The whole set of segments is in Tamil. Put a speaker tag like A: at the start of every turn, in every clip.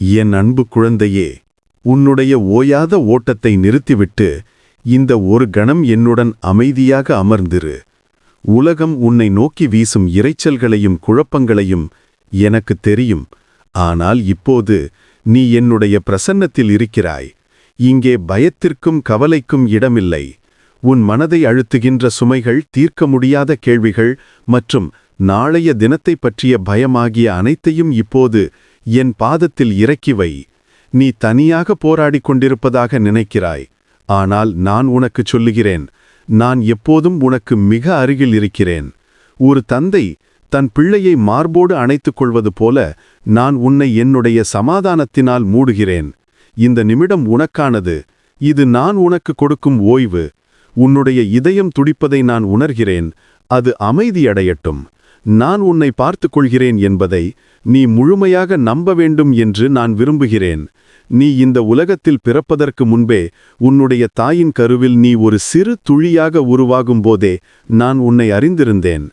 A: என் அன்பு குழந்தையே உன்னுடைய ஓயாத ஓட்டத்தை நிறுத்திவிட்டு இந்த ஒரு கணம் என்னுடன் அமைதியாக அமர்ந்திரு. உலகம் உன்னை நோக்கி வீசும் இரைச்சல்களையும் குழப்பங்களையும் எனக்கு தெரியும். ஆனால் இப்போது நீ என்னுடைய பிரசன்னத்தில் இருக்கிறாய். இங்கே பயத்திற்கும் கவலைக்கும் இடமில்லை. உன் மனதை அழுத்துகின்ற சுமைகள் தீர்க்க முடியாத கேள்விகள் மற்றும் நாளைய தினத்தை பற்றிய பயமாகிய அனைத்தையும் இப்போது என் பாதத்தில் இறக்கி வை. நீ தனியாக போராடிக் கொண்டிருப்பதாக நினைக்கிறாய். ஆனால் நான் உனக்குச் சொல்லுகிறேன். நான் எப்போதும் உனக்கு மிக அருகில் இருக்கிறேன். ஒரு தந்தை தன் பிள்ளையை மார்போடு அணைத்துக் கொள்வது போல நான் உன்னை என்னுடைய சமாதானத்தினால் மூடுகிறேன். இந்த நிமிடம் உனக்கானது. இது நான் உனக்கு கொடுக்கும் ஓய்வு. உன்னுடைய இதயம் துடிப்பதை நான் உணர்கிறேன். அது அமைதியடையட்டும். நான் உன்னை பார்த்துக் கொள்கிறேன் என்பதை நீ முழுமையாக நம்ப வேண்டும் என்று நான் விரும்புகிறேன். நீ இந்த உலகத்தில் பிறப்பதற்கு முன்பே உன்னுடைய தாயின் கருவில் நீ ஒரு சிறு துளியாக உருவாகும் போதே நான் உன்னை அறிந்திருந்தேன்.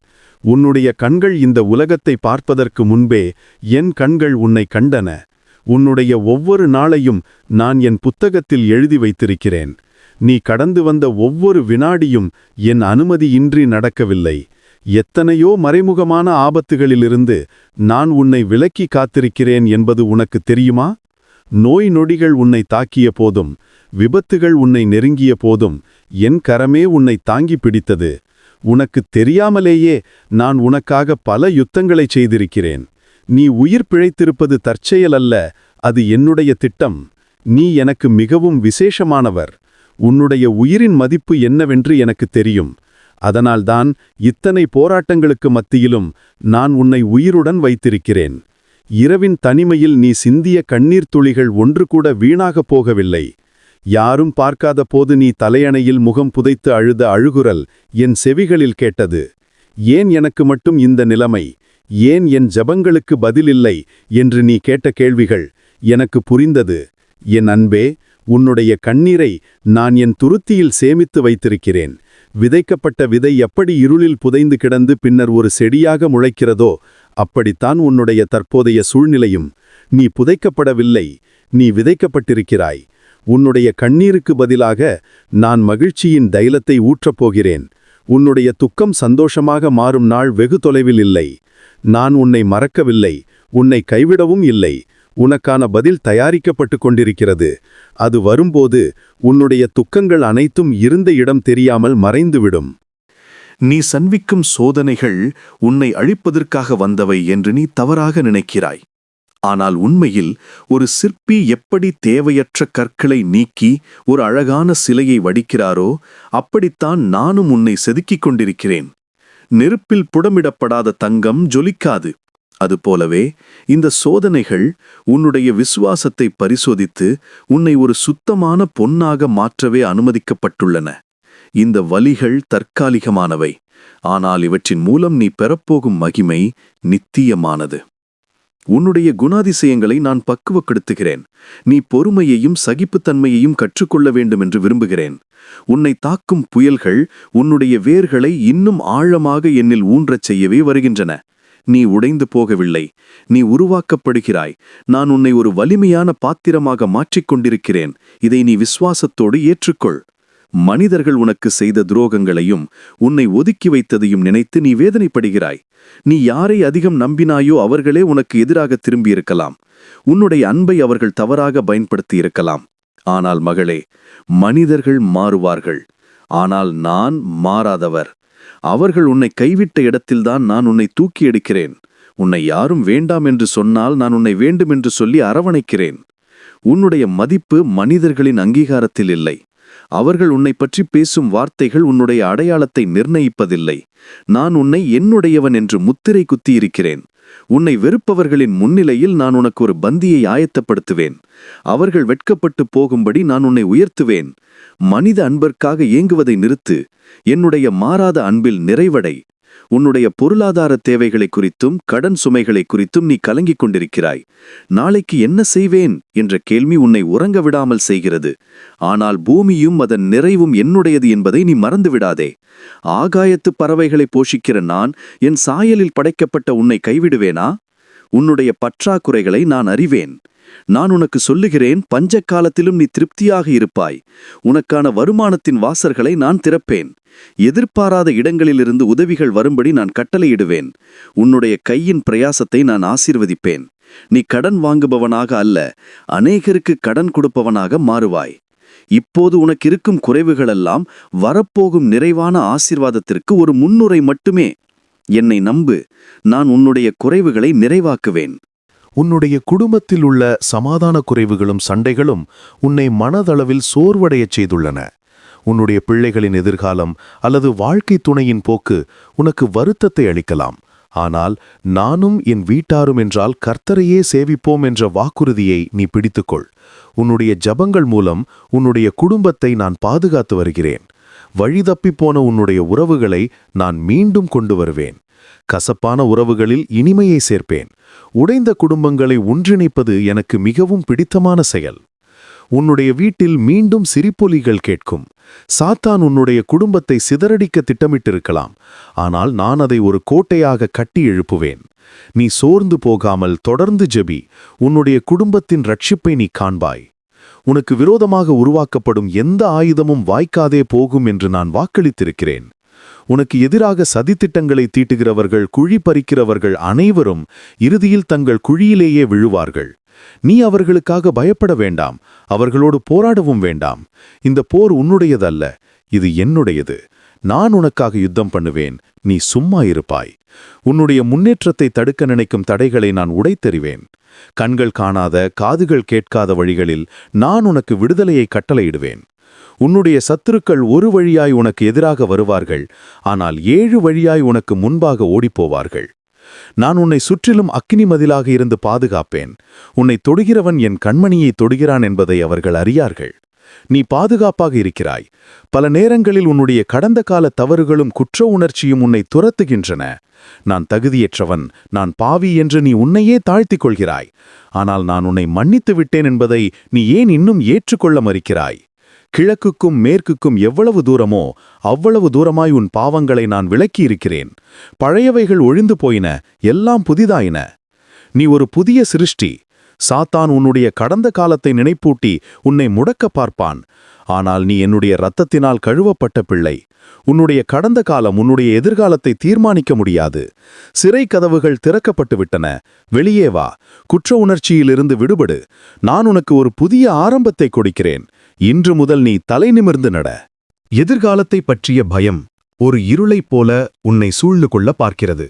A: உன்னுடைய கண்கள் இந்த உலகத்தை பார்ப்பதற்கு முன்பே என் கண்கள் உன்னை கண்டன. உன்னுடைய ஒவ்வொரு நாளையும் நான் என் புத்தகத்தில் எழுதி வைத்திருக்கிறேன். நீ கடந்து வந்த ஒவ்வொரு வினாடியும் என் அனுமதியின்றி நடக்கவில்லை. எத்தனையோ மறைமுகமான ஆபத்துகளிலிருந்து நான் உன்னை விலக்கி காத்திருக்கிறேன் என்பது உனக்கு தெரியுமா? நோய் நொடிகள் உன்னை தாக்கிய போதும் விபத்துகள் உன்னை நெருங்கிய போதும் என் கரமே உன்னை தாங்கி பிடித்தது. உனக்கு தெரியாமலேயே நான் உனக்காக பல யுத்தங்களைச் செய்திருக்கிறேன். நீ உயிர் பிழைத்திருப்பது தற்செயல் அல்ல அது என்னுடைய திட்டம். நீ எனக்கு மிகவும் விசேஷமானவர். உன்னுடைய உயிரின் மதிப்பு என்னவென்று எனக்கு தெரியும். அதனால்தான் இத்தனை போராட்டங்களுக்கு மத்தியிலும் நான் உன்னை உயிருடன் வைத்திருக்கிறேன். இரவின் தனிமையில் நீ சிந்திய கண்ணீர் துளிகள் ஒன்று கூட வீணாகப் போகவில்லை. யாரும் பார்க்காத போது நீ தலையணையில் முகம் புதைத்து அழுத அழுகுரல் என் செவிகளில் கேட்டது. ஏன் எனக்கு மட்டும் இந்த நிலைமை? ஏன் என் ஜபங்களுக்கு பதிலில்லை என்று நீ கேட்ட கேள்விகள் எனக்கு புரிந்தது. என் அன்பே உன்னுடைய கண்ணீரை நான் என் துருத்தியில் சேமித்து வைத்திருக்கிறேன். விதைக்கப்பட்ட விதை எப்படி இருளில் புதைந்து கிடந்து பின்னர் ஒரு செடியாக முளைக்கிறதோ அப்படித்தான் உன்னுடைய தற்போதைய சூழ்நிலையும். நீ புதைக்கப்படவில்லை நீ விதைக்கப்பட்டிருக்கிறாய். உன்னுடைய கண்ணீருக்கு பதிலாக நான் மகிழ்ச்சியின் தைலத்தை ஊற்றப் போகிறேன். உன்னுடைய துக்கம் சந்தோஷமாக மாறும் நாள் வெகு தொலைவில் இல்லை. நான் உன்னை மறக்கவில்லை உன்னை கைவிடவும் இல்லை. உனக்கான பதில் தயாரிக்கப்பட்டு கொண்டிருக்கிறது. அது வரும்போது உன்னுடைய துக்கங்கள் அனைத்தும் இருந்த இடம் தெரியாமல் மறைந்துவிடும்.
B: நீ சன்விக்கும் சோதனைகள் உன்னை அழிப்பதற்காக வந்தவை என்று நீ தவறாக நினைக்கிறாய். ஆனால் உண்மையில் ஒரு சிற்பி எப்படி தேவையற்ற கற்களை நீக்கி ஒரு அழகான சிலையை வடிக்கிறாரோ அப்படித்தான் நானும் உன்னை செதுக்கிக் கொண்டிருக்கிறேன். நெருப்பில் புடமிடப்படாத தங்கம் ஜொலிக்காது. அதுபோலவே இந்த சோதனைகள் உன்னுடைய விசுவாசத்தை பரிசோதித்து உன்னை ஒரு சுத்தமான பொன்னாக மாற்றவே அனுமதிக்கப்பட்டுள்ளன. இந்த வலிகள் தற்காலிகமானவை. ஆனால் இவற்றின் மூலம் நீ பெறப்போகும் மகிமை நித்தியமானது. உன்னுடைய குணாதிசயங்களை நான் பக்குவப்படுத்துகிறேன். நீ பொறுமையையும் சகிப்புத்தன்மையையும் கற்றுக்கொள்ள வேண்டும் என்று விரும்புகிறேன். உன்னை தாக்கும் புயல்கள் உன்னுடைய வேர்களை இன்னும் ஆழமாக என்னில் ஊன்றச் செய்யவே வருகின்றன. நீ உடைந்து போகவில்லை. நீ உருவாக்கப்படுகிறாய். நான் உன்னை ஒரு வலிமையான பாத்திரமாக மாற்றிக் கொண்டிருக்கிறேன் இதை நீ விசுவாசத்தோடு ஏற்றுக்கொள். மனிதர்கள் உனக்கு செய்த துரோகங்களையும் உன்னை ஒதுக்கி வைத்ததையும் நினைத்து நீ வேதனைப்படுகிறாய். நீ யாரை அதிகம் நம்பினாயோ அவர்களே உனக்கு எதிராக திரும்பியிருக்கலாம். உன்னுடைய அன்பை அவர்கள் தவறாக பயன்படுத்தி இருக்கலாம் ஆனால் மகளே மனிதர்கள் மாறுவார்கள். ஆனால் நான் மாறாதவர். அவர்கள் உன்னை கைவிட்ட இடத்தில்தான் நான் உன்னை தூக்கி எடுக்கிறேன். உன்னை யாரும் வேண்டாம் என்று சொன்னால் நான் உன்னை வேண்டும் என்று சொல்லி அரவணைக்கிறேன். உன்னுடைய மதிப்பு மனிதர்களின் அங்கீகாரத்தில் இல்லை. அவர்கள் உன்னை பற்றி பேசும் வார்த்தைகள் உன்னுடைய அடையாளத்தை நிர்ணயிப்பதில்லை. நான் உன்னை என்னுடையவன் என்று முத்திரை குத்தியிருக்கிறேன். உன்னை வெறுப்பவர்களின் முன்னிலையில் நான் உனக்கு ஒரு பந்தியை ஆயத்தப்படுத்துவேன். அவர்கள் வெட்கப்பட்டு போகும்படி நான் உன்னை உயர்த்துவேன். மனித அன்பிற்காக ஏங்குவதை நிறுத்து. என்னுடைய மாறாத அன்பில் நிறைவடை. உன்னுடைய பொருளாதார தேவைகளை குறித்தும் கடன் சுமைகளை குறித்தும் நீ கலங்கிக் கொண்டிருக்கிறாய். நாளைக்கு என்ன செய்வேன்? என்ற கேள்வி உன்னை உறங்க விடாமல் செய்கிறது. ஆனால் பூமியும் அதன் நிறைவும் என்னுடையது என்பதை நீ மறந்துவிடாதே ஆகாயத்து பறவைகளை போஷிக்கிற நான் என் சாயலில் படைக்கப்பட்ட உன்னை கைவிடுவேனா? உன்னுடைய பற்றாக்குறைகளை நான் அறிவேன்.
C: நான் உனக்கு சொல்லுகிறேன் பஞ்ச காலத்திலும் நீ திருப்தியாக இருப்பாய். உனக்கான வருமானத்தின் வாசர்களை நான் திறப்பேன். எதிர்பாராத இடங்களிலிருந்து உதவிகள் வரும்படி நான் கட்டளையிடுவேன். உன்னுடைய கையின் பிரயாசத்தை நான் ஆசீர்வதிப்பேன். நீ கடன் வாங்குபவனாக அல்ல அநேகருக்கு கடன் கொடுப்பவனாக மாறுவாய். இப்போது உனக்கு இருக்கும் குறைவுகளெல்லாம் வரப்போகும் நிறைவான ஆசிர்வாதத்திற்கு ஒரு முன்னுரை மட்டுமே. என்னை நம்பு நான் உன்னுடைய குறைவுகளை நிறைவாக்குவேன்.
A: உன்னுடைய குடும்பத்தில் உள்ள சமாதான குறைவுகளும் சண்டைகளும் உன்னை மனதளவில் சோர்வடையச் செய்துள்ளன. உன்னுடைய பிள்ளைகளின் எதிர்காலம் அல்லது வாழ்க்கை துணையின் போக்கு உனக்கு வருத்தத்தை அளிக்கலாம். ஆனால் நானும் என் வீட்டாரும் என்றால் கர்த்தரையே சேவிப்போம் என்ற வாக்குறுதியை நீ பிடித்துக்கொள். உன்னுடைய ஜபங்கள் மூலம் உன்னுடைய குடும்பத்தை நான் பாதுகாத்து வருகிறேன். வழிதப்பிப் போன உன்னுடைய உறவுகளை நான் மீண்டும் கொண்டு வருவேன். கசப்பான உறவுகளில் இனிமையை சேர்ப்பேன். உடைந்த குடும்பங்களை ஒன்றிணைப்பது எனக்கு மிகவும் பிடித்தமான செயல். உன்னுடைய வீட்டில் மீண்டும் சிரிப்பொலிகள் கேட்கும். சாத்தான் உன்னுடைய குடும்பத்தை சிதறடிக்க திட்டமிட்டிருக்கலாம். ஆனால் நான் அதை ஒரு கோட்டையாக கட்டி எழுப்புவேன். நீ சோர்ந்து போகாமல் தொடர்ந்து ஜெபி. உன்னுடைய குடும்பத்தின் ரட்சிப்பை நீ காண்பாய். உனக்கு விரோதமாக உருவாக்கப்படும் எந்த ஆயுதமும் வாய்க்காதே போகும் என்று நான் வாக்களித்திருக்கிறேன். உனக்கு எதிராக சதித்திட்டங்களை தீட்டுகிறவர்கள் குழி பறிக்கிறவர்கள் அனைவரும் இறுதியில் தங்கள் குழியிலேயே விழுவார்கள். நீ அவர்களுக்காக பயப்பட வேண்டாம் அவர்களோடு போராடவும் வேண்டாம். இந்த போர் உன்னுடையதல்ல இது என்னுடையது. நான் உனக்காக யுத்தம் பண்ணுவேன் நீ சும்மா இருப்பாய். உன்னுடைய முன்னேற்றத்தை தடுக்க நினைக்கும் தடைகளை நான் உடைத்தெறிவேன். கண்கள் காணாத காதுகள் கேட்காத வழிகளில் நான் உனக்கு விடுதலையை கட்டளையிடுவேன். உன்னுடைய சத்துருக்கள் ஒரு வழியாய் உனக்கு எதிராக வருவார்கள் ஆனால் ஏழு வழியாய் உனக்கு முன்பாக ஓடிப்போவார்கள். நான் உன்னை சுற்றிலும் அக்கினி மதிலாக இருந்து பாதுகாப்பேன். உன்னை தொடுகிறவன் என் கண்மணியை தொடுகிறான் என்பதை அவர்கள் அறியார்கள். நீ பாதுகாப்பாக இருக்கிறாய். பல நேரங்களில் உன்னுடைய கடந்த கால தவறுகளும் குற்ற உணர்ச்சியும் உன்னை துரத்துகின்றன. நான் தகுதியற்றவன் நான் பாவி என்று நீ உன்னையே தாழ்த்திக் கொள்கிறாய். ஆனால் நான் உன்னை மன்னித்து விட்டேன் என்பதை நீ ஏன் இன்னும் ஏற்றுக்கொள்ள மறுக்கிறாய்? கிழக்குக்கும் மேற்குக்கும் எவ்வளவு தூரமோ அவ்வளவு தூரமாய் உன் பாவங்களை நான் விளக்கியிருக்கிறேன். பழையவைகள் ஒழிந்து போயின எல்லாம் புதிதாயின. நீ ஒரு புதிய சிருஷ்டி. சாத்தான் உன்னுடைய கடந்த காலத்தை நினைப்பூட்டி உன்னை முடக்க பார்ப்பான். ஆனால் நீ என்னுடைய இரத்தத்தினால் கழுவப்பட்ட பிள்ளை. உன்னுடைய கடந்த காலம் உன்னுடைய எதிர்காலத்தை தீர்மானிக்க முடியாது. சிறை கதவுகள் திறக்கப்பட்டு விட்டன. வெளியே வா. குற்ற உணர்ச்சியிலிருந்து விடுபடு. நான் உனக்கு ஒரு புதிய ஆரம்பத்தை கொடுக்கிறேன். இன்று முதல் நீ தலை நிமிர்ந்து நட. எதிர்காலத்தை பற்றிய பயம் ஒரு இருளைப் போல உன்னை சூழ்ந்து கொள்ள பார்க்கிறது.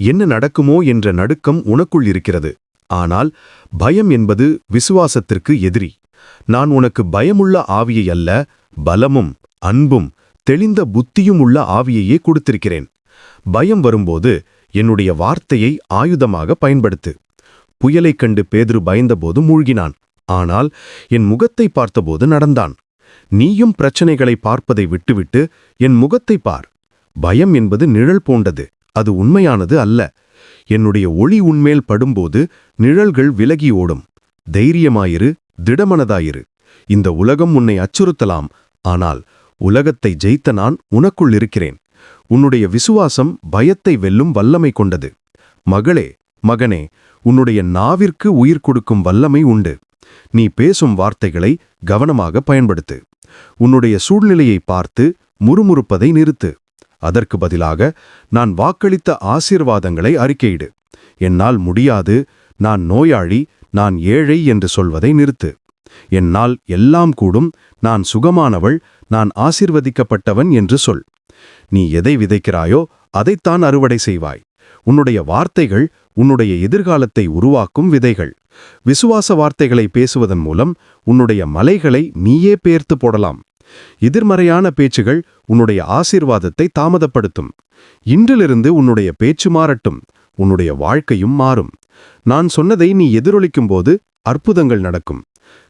A: என்ன நடக்குமோ என்ற நடுக்கம் உனக்குள் இருக்கிறது. ஆனால் பயம் என்பது விசுவாசத்திற்கு எதிரி. நான் உனக்கு பயமுள்ள ஆவியை அல்ல பலமும் அன்பும் தெளிந்த புத்தியும் உள்ள ஆவியையே கொடுத்திருக்கிறேன். பயம் வரும்போது என்னுடைய வார்த்தையை ஆயுதமாக பயன்படுத்து. புயலைக் கண்டு பேதுரு பயந்தபோது மூழ்கினான். ஆனால் என் முகத்தை பார்த்தபோது நடந்தான். நீயும் பிரச்சனைகளை பார்ப்பதை விட்டுவிட்டு என் முகத்தை பார். பயம் என்பது நிழல் போன்றது அது உண்மையானது அல்ல. என்னுடைய ஒளி உன்மேல் படும்போது நிழல்கள் விலகி ஓடும். தைரியமாயிரு திடமனதாயிரு. இந்த உலகம் உன்னை அச்சுறுத்தலாம் ஆனால் உலகத்தை ஜெயித்த நான் உனக்குள் இருக்கிறேன். உன்னுடைய விசுவாசம் பயத்தை வெல்லும் வல்லமை கொண்டது. மகளே மகனே உன்னுடைய நாவிற்கு உயிர் கொடுக்கும் வல்லமை உண்டு. நீ பேசும் வார்த்தைகளை கவனமாக பயன்படுத்து. உன்னுடைய சூழ்நிலையை பார்த்து முறுமுறுப்பதை நிறுத்து. அதற்கு பதிலாக நான் வாக்களித்த ஆசீர்வாதங்களை அறிக்கையிடு. என்னால் முடியாது நான் நோயாளி நான் ஏழை என்று சொல்வதை நிறுத்து. என்னால் எல்லாம் கூடும் நான் சுகமானவள் நான் ஆசிர்வதிக்கப்பட்டவன் என்று சொல். நீ எதை விதைக்கிறாயோ அதைத்தான் அறுவடை செய்வாய். உன்னுடைய வார்த்தைகள் உன்னுடைய எதிர்காலத்தை உருவாக்கும் விதைகள். விசுவாச வார்த்தைகளை பேசுவதன் மூலம் உன்னுடைய மலைகளை நீயே பேர்த்து போடலாம். எதிர்மறையான பேச்சுகள் உன்னுடைய ஆசீர்வாதத்தை தாமதப்படுத்தும். இன்றிலிருந்து உன்னுடைய பேச்சு மாறட்டும் உன்னுடைய வாழ்க்கையும் மாறும். நான் சொன்னதை நீ எதிரொலிக்கும்போது அற்புதங்கள் நடக்கும்.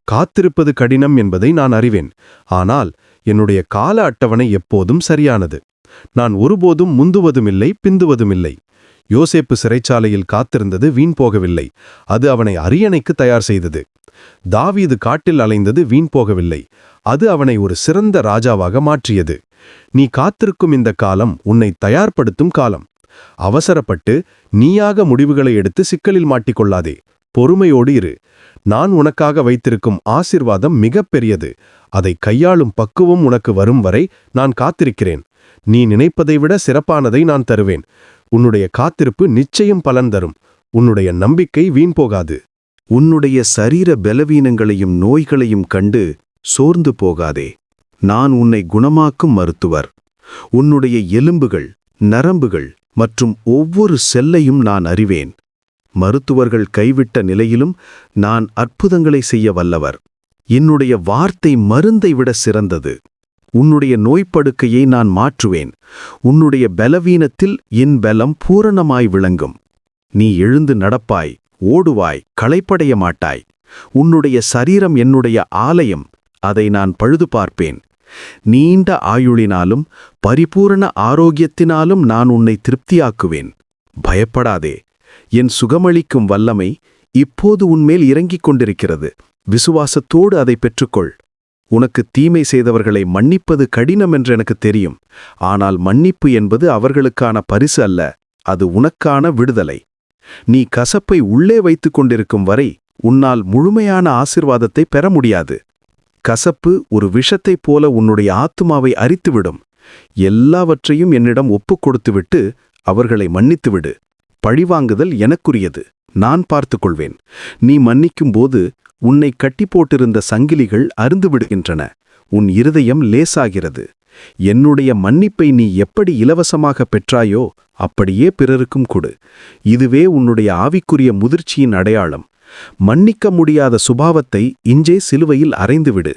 A: காத்திருப்பது கடினம் என்பதை நான் அறிவேன். ஆனால் என்னுடைய கால அட்டவணை எப்போதும் சரியானது. நான் ஒருபோதும் முந்துவதுமில்லை பிந்துவதுமில்லை. யோசேப்பு சிறைச்சாலையில் காத்திருந்தது வீண் போகவில்லை. அது அவனை அரியணைக்கு தயார் செய்தது. தாவீது காட்டில் அலைந்தது வீண் போகவில்லை. அது அவனை ஒரு சிறந்த ராஜாவாக மாற்றியது. நீ காத்திருக்கும் இந்த காலம் உன்னை தயார்படுத்தும் காலம். அவசரப்பட்டு நீயாக முடிவுகளை எடுத்து சிக்கலில் மாட்டிக்கொள்ளாதே.
D: பொறுமையோடு இரு. நான் உனக்காக வைத்திருக்கும் ஆசிர்வாதம் மிகப்பெரியது. அதை கையாளும் பக்குவம் உனக்கு வரும் வரை நான் காத்திருக்கிறேன். நீ நினைப்பதை விட சிறப்பானதை நான் தருவேன். உன்னுடைய காத்திருப்பு நிச்சயம் பலன் தரும். உன்னுடைய நம்பிக்கை வீண் போகாது.
A: உன்னுடைய சரீர பலவீனங்களையும் நோய்களையும் கண்டு சோர்ந்து போகாதே. நான் உன்னை குணமாக்கும் மருத்துவர். உன்னுடைய எலும்புகள் நரம்புகள் மற்றும் ஒவ்வொரு செல்லையும் நான் அறிவேன். மருத்துவர்கள் கைவிட்ட நிலையிலும் நான் அற்புதங்களை செய்ய வல்லவர். என்னுடைய வார்த்தை மருந்தை விட சிறந்தது. உன்னுடைய நோய்ப்படுக்கையை நான் மாற்றுவேன். உன்னுடைய பலவீனத்தில் என் பலம் பூரணமாய் விளங்கும். நீ எழுந்து நடப்பாய் ஓடுவாய் களைப்படைய மாட்டாய். உன்னுடைய சரீரம் என்னுடைய ஆலயம் அதை நான் பழுது பார்ப்பேன். நீண்ட ஆயுளினாலும் பரிபூரண ஆரோக்கியத்தினாலும் நான் உன்னை திருப்தியாக்குவேன். பயப்படாதே. என் சுகமளிக்கும் வல்லமை இப்போது உன்மேல் இறங்கிக் கொண்டிருக்கிறது. விசுவாசத்தோடு அதை பெற்றுக்கொள். உனக்கு தீமை செய்தவர்களை மன்னிப்பது கடினம் என்று எனக்கு தெரியும். ஆனால் மன்னிப்பு என்பது அவர்களுக்கான பரிசு அல்ல அது உனக்கான விடுதலை. நீ கசப்பை உள்ளே வைத்துக் கொண்டிருக்கும் வரை உன்னால் முழுமையான ஆசிர்வாதத்தை பெற முடியாது. கசப்பு ஒரு விஷத்தைப் போல உன்னுடைய ஆத்துமாவை அரித்துவிடும். எல்லாவற்றையும் என்னிடம் ஒப்புக் கொடுத்துவிட்டு அவர்களை மன்னித்துவிடு. பழிவாங்குதல் எனக்குரியது. நான் பார்த்துக்கொள்வேன். நீ மன்னிக்கும்போது உன்னை கட்டி போட்டிருந்த சங்கிலிகள் அருந்து விடுகின்றன உன் இருதயம் லேசாகிறது. என்னுடைய மன்னிப்பை நீ எப்படி இலவசமாக பெற்றாயோ அப்படியே பிறருக்கும் கொடு. இதுவே உன்னுடைய ஆவிக்குரிய முதிர்ச்சியின் அடையாளம். மன்னிக்க முடியாத சுபாவத்தை இஞ்சே சிலுவையில் அறைந்துவிடு.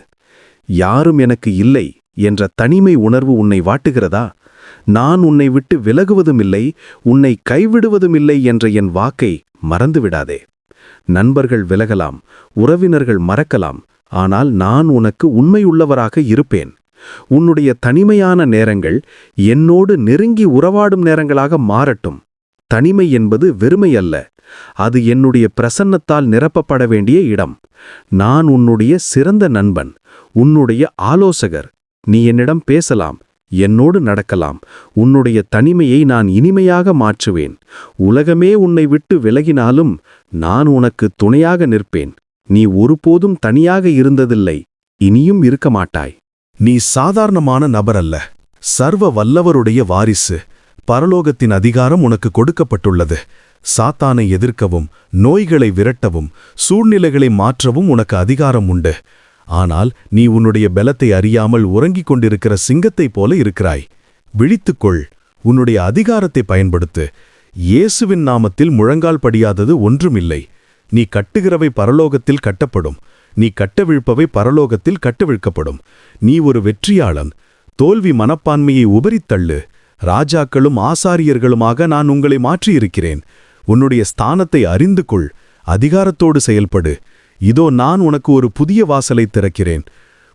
A: யாரும் எனக்கு இல்லை என்ற தனிமை உணர்வு உன்னை வாட்டுகிறதா? நான் உன்னை விட்டு விலகுவதுமில்லை உன்னை கைவிடுவதுமில்லை என்ற என் வாக்கை மறந்துவிடாதே. நண்பர்கள் விலகலாம் உறவினர்கள் மறக்கலாம் ஆனால் நான் உனக்கு உண்மையுள்ளவராக இருப்பேன். உன்னுடைய தனிமையான நேரங்கள் என்னோடு நெருங்கி உறவாடும் நேரங்களாக மாறட்டும். தனிமை என்பது வெறுமை அல்ல அது என்னுடைய பிரசன்னத்தால் நிரப்பப்பட வேண்டிய இடம். நான் உன்னுடைய சிறந்த நண்பன் உன்னுடைய ஆலோசகர் நீ என்னிடம் பேசலாம் என்னோடு நடக்கலாம். உன்னுடைய தனிமையை நான் இனிமையாக மாற்றுவேன். உலகமே உன்னை விட்டு விலகினாலும் நான் உனக்கு துணையாக நிற்பேன். நீ ஒருபோதும் தனியாக இருந்ததில்லை. இனியும் இருக்க மாட்டாய்.
D: நீ சாதாரணமான நபர் அல்ல. சர்வ வல்லவருடைய வாரிசு. பரலோகத்தின் அதிகாரம் உனக்கு கொடுக்கப்பட்டுள்ளது. சாத்தானை எதிர்க்கவும் நோய்களை விரட்டவும் சூழ்நிலைகளை மாற்றவும் உனக்கு அதிகாரம் உண்டு. ஆனால் நீ உன்னுடைய பலத்தை அறியாமல் உறங்கிக் கொண்டிருக்கிற சிங்கத்தைப் போல இருக்கிறாய். விழித்துக்கொள் உன்னுடைய அதிகாரத்தை பயன்படுத்து. இயேசுவின் நாமத்தில் முழங்கால் படியாதது ஒன்றுமில்லை. நீ கட்டுகிறவை பரலோகத்தில் கட்டப்படும். நீ கட்டவிழ்ப்பவை பரலோகத்தில் கட்டவிழ்க்கப்படும். நீ ஒரு வெற்றியாளன். தோல்வி மனப்பான்மையை உபரித்தள்ளு ராஜாக்களும் ஆசாரியர்களுமாக நான் உங்களை மாற்றியிருக்கிறேன். உன்னுடைய ஸ்தானத்தை அறிந்து கொள் அதிகாரத்தோடு செயல்படு. இதோ நான் உனக்கு ஒரு புதிய வாசலை திறக்கிறேன்.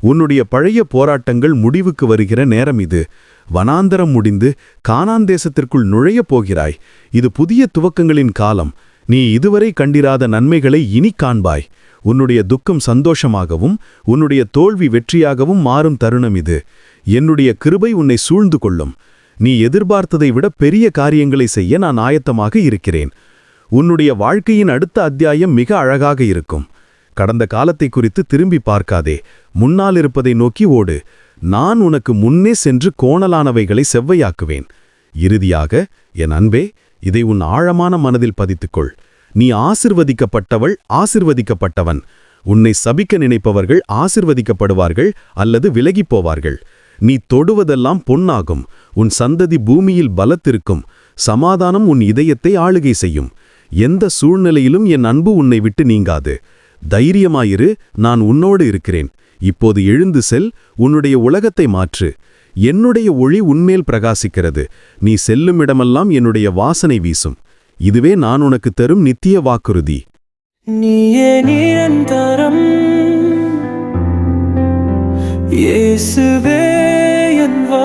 D: உன்னுடைய பழைய போராட்டங்கள் முடிவுக்கு வருகிற நேரம் இது. வனாந்தரம் முடிந்து காணாந்தேசத்திற்குள் நுழையப் போகிறாய். இது புதிய துவக்கங்களின் காலம். நீ இதுவரை கண்டிராத நன்மைகளை இனி காண்பாய். உன்னுடைய துக்கம் சந்தோஷமாகவும் உன்னுடைய தோல்வி வெற்றியாகவும் மாறும் தருணம் இது. என்னுடைய கிருபை உன்னை சூழ்ந்து கொள்ளும். நீ எதிர்பார்த்ததை விட பெரிய காரியங்களை செய்ய நான் ஆயத்தமாக இருக்கிறேன். உன்னுடைய வாழ்க்கையின் அடுத்த அத்தியாயம் மிக அழகாக இருக்கும். கடந்த காலத்தை குறித்து திரும்பி பார்க்காதே. முன்னால் இருப்பதை நோக்கி ஓடு. நான் உனக்கு முன்னே சென்று கோணலானவைகளை செவ்வையாக்குவேன். இறுதியாக என் அன்பே இதை உன் ஆழமான மனதில் பதித்துக்கொள். நீ ஆசிர்வதிக்கப்பட்டவள் ஆசிர்வதிக்கப்பட்டவன். உன்னை சபிக்க நினைப்பவர்கள் ஆசிர்வதிக்கப்படுவார்கள் அல்லது விலகிப் போவார்கள். நீ தொடுவதெல்லாம் பொன்னாகும். உன் சந்ததி பூமியில் பலத்திருக்கும். சமாதானம் உன் இதயத்தை ஆளுகை செய்யும். எந்த சூழ்நிலையிலும் என் அன்பு உன்னை விட்டு நீங்காது. தைரியமாயிரு நான் உன்னோடு இருக்கிறேன். இப்போது எழுந்து செல் உன்னுடைய உலகத்தை மாற்று. என்னுடைய ஒளி உன்மேல் பிரகாசிக்கிறது. நீ செல்லும் இடமெல்லாம் என்னுடைய வாசனை வீசும். இதுவே நான் உனக்கு தரும் நித்திய வாக்குறுதி.
E: நீயே நிரந்தரம். இயேசுவே என் வா